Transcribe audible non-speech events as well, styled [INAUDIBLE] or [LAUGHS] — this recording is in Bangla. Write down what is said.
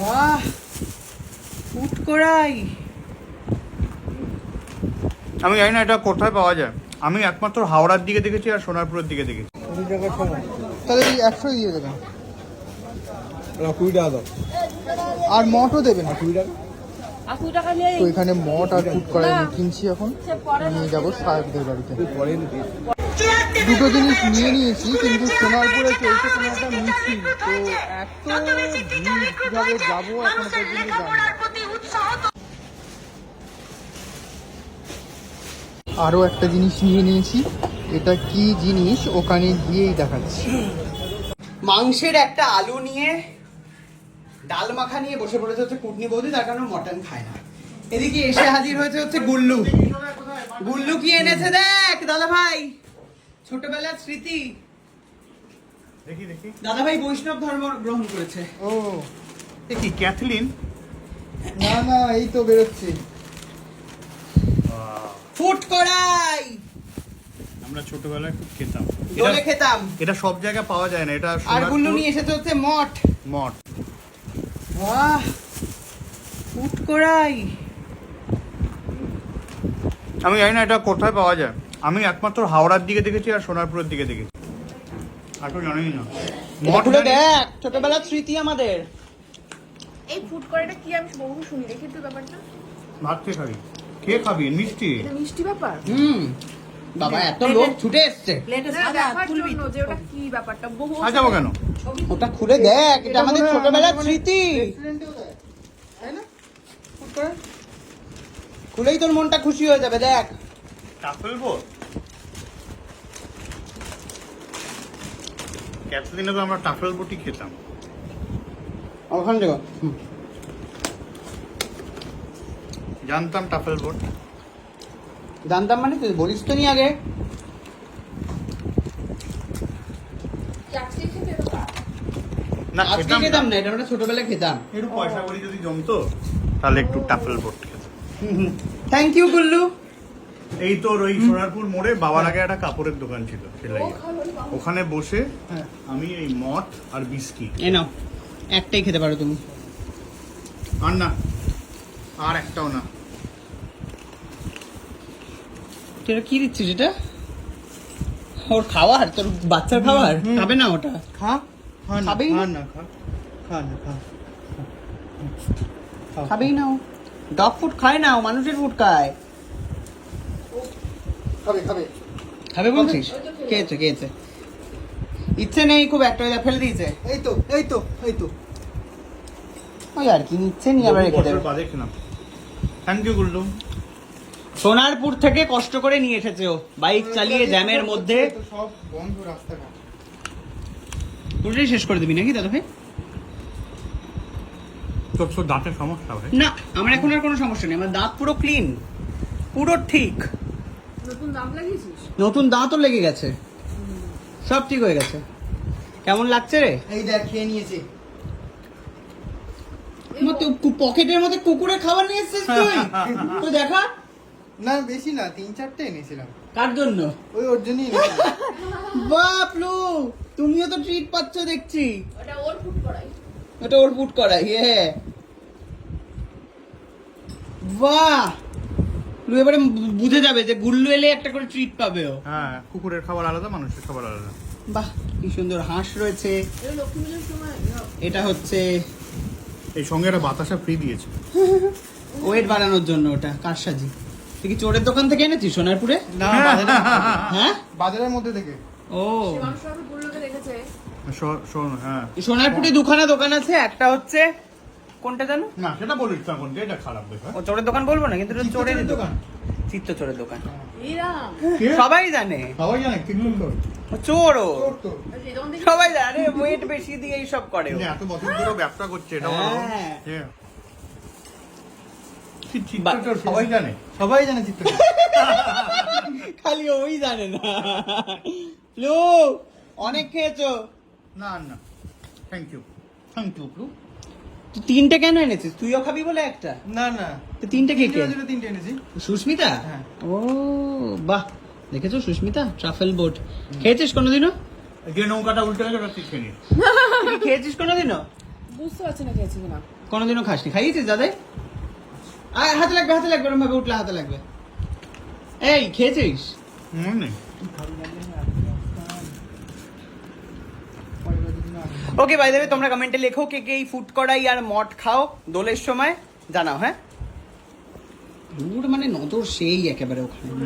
বাহ ফুট করাই আমি জানি না এটা কোথায় পাওয়া যায়। আমি একমাত্র হাওড়ার দিকে দেখেছি আর সোনারপুরের দিকে দেখেছি। তাহলে এই একশো দিয়ে দেবেন। কুড়ি টাকা দাও। আর মটও দেবেন। কুড়ি টাকা? তো এখানে মট আর ফুট করাই কিনছি এখন। নিয়ে যাব সাহেবদের বাড়িতে। দুটো জিনিস নিয়ে নিয়েছি, কিন্তু সোনারপুরে চলছে কোনো একটা মিছিল। তো এত ভিড় কীভাবে যাব এখনও পর্যন্ত জানি আরও একটা জিনিস নিয়ে নিয়েছি, এটা কি জিনিস? ওখানে গিয়েই দেখাচ্ছি। মাংসের একটা আলু নিয়ে ডাল মাখা নিয়ে বসে পড়েছে হচ্ছে কুটনি বৌদি, তার কারণে মটন খায় না। এদিকে এসে হাজির হয়েছে হচ্ছে গুল্লু। গুল্লু কি এনেছে দেখ দাদা ভাই ছোটবেলার স্মৃতি। দেখি দেখি। দাদা ভাই বৈষ্ণব ধর্ম গ্রহণ করেছে। ও কি ক্যাথলিন? না না এই তো বেরোচ্ছে। ফুট করাই আমরা ছোটবেলায় খুব খেতাম। দোলে খেতাম। এটা সব জায়গায় পাওয়া যায় না এটা আর সোনারপুর গুল্লু নিয়ে এসেছে হচ্ছে মঠ। মঠ। বাহ! ফুট করাই আমি জানি না এটা কোথায় পাওয়া যায়। আমি একমাত্র হাওড়ার দিকে দেখেছি আর সোনারপুরের দিকে দেখেছি। আর কেউ জানি না। দেখ। ছোটবেলার স্মৃতি আমাদের। এই ফুড করাটা কি আমি বহু শুনি দেখি তো ব্যাপারটা। ভাত খেয়ে খাবি। খেয়ে খাবি? মিষ্টি? মিষ্টি ব্যাপার? হুম। বাবা এত লোক ছুটে এসছে। না, দেখার জন্য যে ওটা কি ব্যাপারটা বহু সাজাবো কেন? ওটা খুলে দেখ এটা আমাদের ছোটবেলার স্মৃতি। খুলেই তোর মনটা খুশি হয়ে যাবে দেখ। ফেলব? ক্যাথলিনে তো আমরা টাফেল বটি খেতাম। ওখান থেকে। জানতাম টাফেল বোট। জানতাম মানে তুই বলিস তো নি আগে। না আজকে খেতাম না। এটা আমরা ছোটবেলায় খেতাম। একটু পয়সা করি যদি জমতো তাহলে একটু টাফেল বোট খেতাম। থ্যাংক ইউ গুল্লু এই তোর ওই সোনারপুর মোড়ে বাবার আগে একটা কাপড়ের দোকান ছিল সেলাই ওখানে বসে হ্যাঁ। আমি এই মঠ আর বিস্কিট এ নাও একটাই খেতে পারো তুমি। আর না আর একটাও না। এটা কি দিচ্ছিস এটা? ওর খাবার তোর বাচ্চার খাবার? খাবে না ওটা? খা খা না খাবেই না? খা না? খা খা না খা। খাবেই না ও। ডগ ফুড খায় না ও মানুষের ফুড খায়। খাবে খাবে। খাবে বলছিস? খেয়েছে খেয়েছে। ইচ্ছে নেই খুব একটা ফেলে দিয়েছে। এই তো এই তো এই তো। ওই আর কি ইচ্ছে নিয়ে আবার রেখে দেবে। Thank you Gullu. সোনারপুর থেকে কষ্ট করে নিয়ে এসেছে ও। বাইক চালিয়ে জ্যামের মধ্যে। সব বন্ধ রাস্তাঘাট। পুরোটাই শেষ করে দিবি নাকি দাদা ভাই তোর তো দাঁতের সমস্যা ভাই। না আমার এখন আর কোনো সমস্যা নেই। আমার দাঁত পুরো ক্লিন পুরো ঠিক। নতুন দাম লাগিয়েছিস? নতুন দাঁতও লেগে গেছে। সব ঠিক হয়ে গেছে। কেমন লাগছে রে? এই দেখ খেয়ে নিয়েছে। পকেটের মধ্যে কুকুরের খাবার নিয়ে এসেছিস তুই? [LAUGHS] তো দেখা? না বেশি না তিন চারটে এনেছিলাম। কার জন্য? ওই ওর জন্যই [LAUGHS] বাপলু তুমিও তো ট্রিট পাচ্ছ দেখছি। ওটা ওর ফুড করাই ওটা ওর ফুট করা ইয়ে বাহ! লু এবারে বুঝে যাবে যে গুল্লু এলে একটা করে ট্রিট পাবে ও। হ্যাঁ কুকুরের খাবার আলাদা মানুষের খাবার আলাদা। বাহ কি সুন্দর হাঁস রয়েছে। এটা হচ্ছে এই সঙ্গে একটা বাতাসা ফ্রি দিয়েছে। ওয়েট বাড়ানোর জন্য ওটা কারসাজি। তুই কি চোরের দোকান থেকে এনেছিস সোনারপুরে? না বাজারে- হ্যাঁ? বাজারের মধ্যে থেকে। ও। শোন হ্যাঁ। সোনারপুরে দুখানা দোকান আছে একটা হচ্ছে কোনটা জানো? না সেটা বলিস না কোনটা এটা খারাপ ও চোরের দোকান বলব না কিন্তু এটা চোরের দোকান? চিত্ত চোরের দোকান। সবাই জানে। সবাই জানে কিন্তু চোর ও থেকে সবাই জানে ওয়েট বেশি দিয়ে এইসব করে এত বছর ধরে ব্যবসা করছে এটা হ্যাঁ। সবাই জানে। সবাই জানে চিত্র খালি ওই জানে না। লু অনেক খেয়েছো। না না। থ্যাংক ইউ থ্যাংক ইউ প্লু তিনটে কেন এনেছিস? তুইও খাবি বলে একটা? না না। তো তিনটে কে কে? তিনটে জন্য তিনটে এনেছি। সুস্মিতা? হ্যাঁ। ও বাহ। দেখেছ সুস্মিতা? Truffle boat. খেয়েছিস কোনোদিনও? যে নৌকাটা উল্টে গেছে ওটা তুই খেয়ে খেয়েছিস কোনোদিনও? বুঝতে পারছি না খেয়েছি কিনা। কোনোদিনও খাসনি। খাইয়েছিস দাদাই? আয় হাতে লাগবে হাতে লাগবে ওরম ভাবে উঠলে হাতে লাগবে। এই খেয়েছিস? মনে নেই ওকে বাই দেবে তোমরা কমেন্টে লেখো কে কে এই ফুড করাই আর মট খাও। দোলের সময় জানাও হ্যাঁ? মানে নজর সেই একেবারে ওখানে।